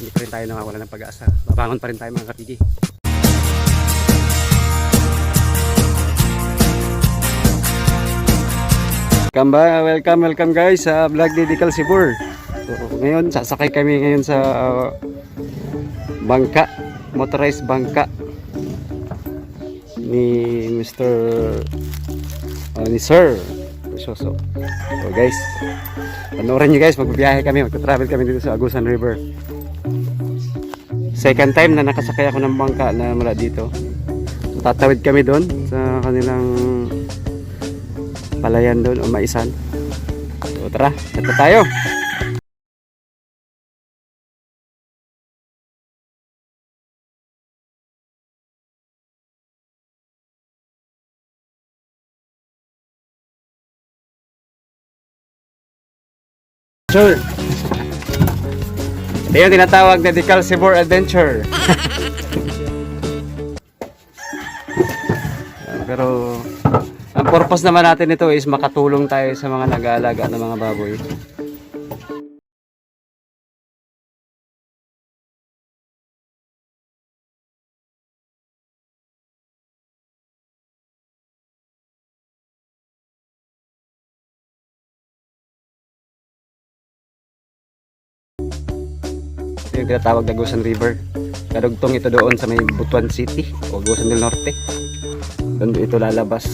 hindi pa rin tayo nawawala ng pag-asa. Babangon pa rin tayo mga kapigi. Welcome, ba? welcome, welcome guys sa Vlog Didical Sibur. So, ngayon, sasakay kami ngayon sa uh, bangka, motorized bangka ni Mr. uh, ni Sir Soso. So guys, panoorin nyo guys, magbibiyahe kami, magta-travel kami dito sa Agusan River. Second time na nakasakay ako ng bangka na mula dito. Tatawid kami doon sa kanilang palayan doon o maisan. So tara, ito tayo. Sure. Ito yung tinatawag na Decal Sibor Adventure. Pero ang purpose naman natin ito is makatulong tayo sa mga nag-aalaga ng mga baboy. Ito yung tinatawag na Gusan River. Kadugtong ito doon sa may Butuan City o Gusan del Norte. Doon ito lalabas.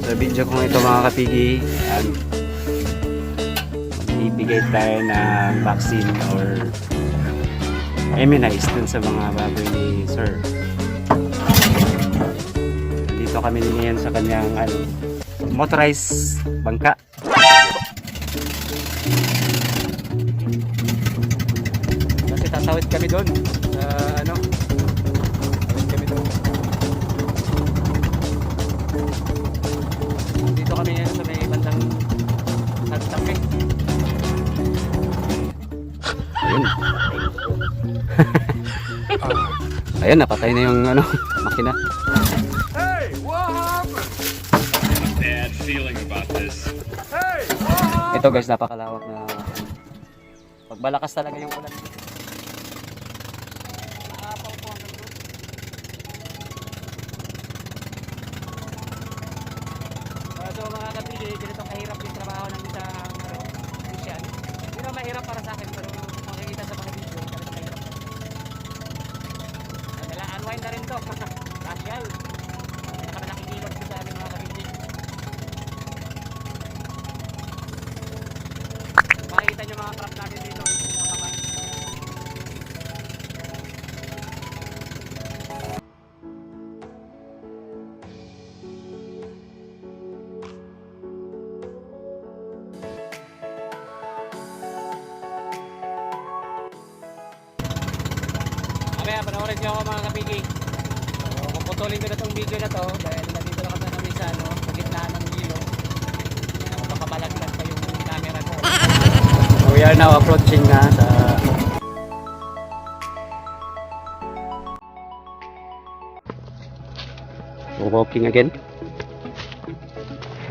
Sa video kong ito mga kapigi, um, magbibigay tayo ng vaccine or immunize dun sa mga baboy ni Sir. Dito kami ngayon sa kanyang ano, motorized bangka. Kasi tatawid kami doon sa ano. Tatawid kami doon. Dito kami ngayon sa may bandang nagtake. Ayun. Ayun, napatay na yung ano, makina. Ito guys, napakalawak na pag malakas talaga yung ulan. So mga kapili, ganito kahirap yung trabaho ng isang ano, Christian. Pero mahirap para sa akin, pero makikita sa mga video, ganito mahirap. Kaya unwind na rin to. Rasyal. Makikita nyo mga truck natin dito. Mamaya, panoorin nyo ako mga kapigi. So, puputulin ko na itong video na to dahil nandito na kami no? Sa gitna ng hilo. Uh, baka malaglag pa yung camera ko. So, we are now approaching na sa So, walking again.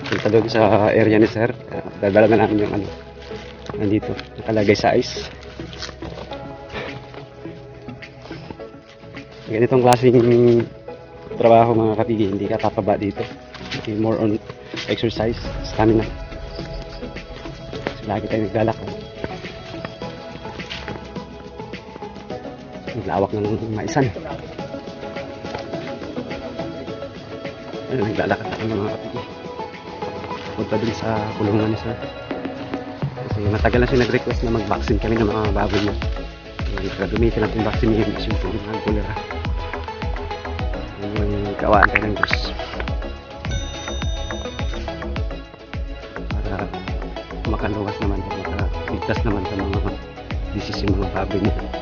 Punta doon sa area ni sir. Uh, dadala na namin yung ano. Nandito. Nakalagay sa ice. Ganitong klaseng trabaho mga kapigi. Hindi ka papaba dito. Okay, more on exercise, stamina. So, lagi tayo naglalakad. Ang lawak ng maisan. Ayun, naglalakad ako mga kapatid. Punta dun sa kulungan ni sir. Kasi matagal na siya nag-request na mag-vaccine kami ng mga baboy niya. Yung gagamitin natin vaccine yun is yung mga kulera. Yung kawaan tayo ng Diyos. Para makaluwas naman, makaligtas naman sa mga disease yung mga baboy niya.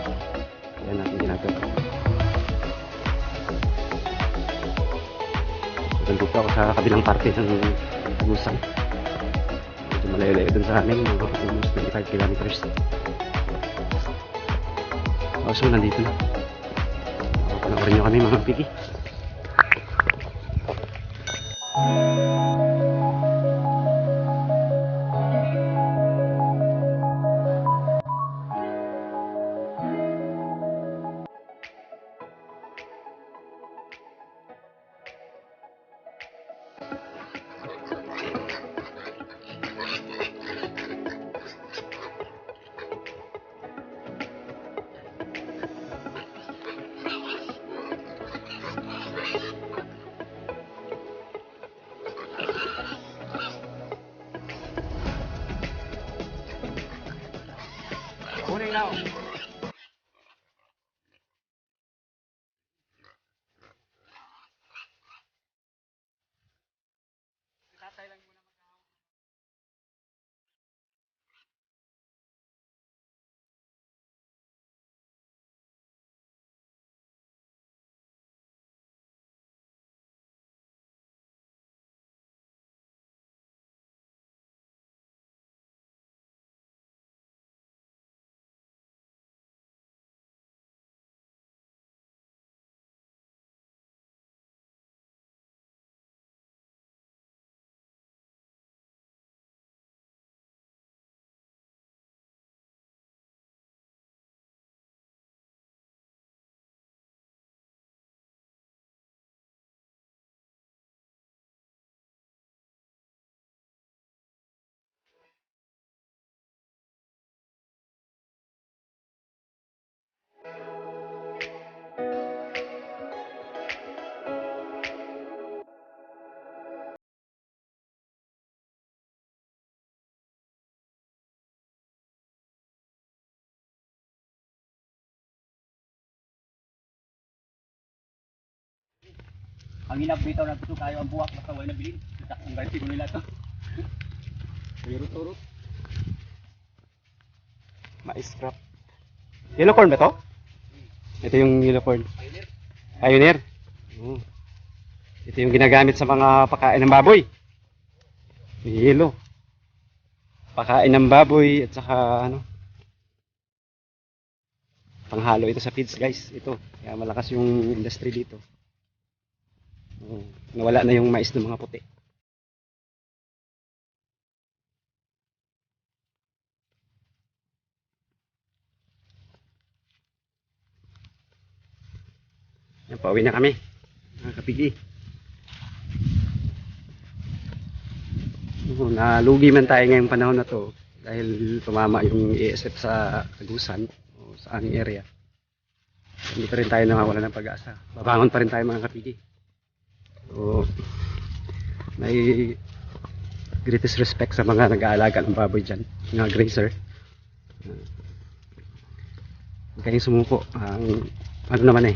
Nandito ako sa kabilang parte ng Agusan. Medyo malayo-layo dun sa amin, mga almost 25 kilometers. Oh, so nandito na. Panoorin nyo kami mga pigi. Now. Ang hinabitaw na ito kayo ang buwak basta wala nabilin. Ang ganti mo nila to. Turot-turot. Mais crop. Yellow corn ba to? Ito yung yellow corn. Pioneer. Oo. Ito yung ginagamit sa mga pakain ng baboy. Yellow. Pakain ng baboy at saka ano. Panghalo ito sa feeds guys. Ito. Kaya malakas yung industry dito. Oo. Nawala na yung mais ng mga puti. Yan, pauwi na kami. Mga kapigi. Nalugi man tayo ngayong panahon na to dahil tumama yung ESF sa Agusan o sa aming area. Hindi pa rin tayo nawawala ng pag-asa. Babangon pa rin tayo mga kapigi. So, may greatest respect sa mga nag-aalaga ng baboy dyan, mga grazer. Huwag kayong sumuko. Ang ano naman eh,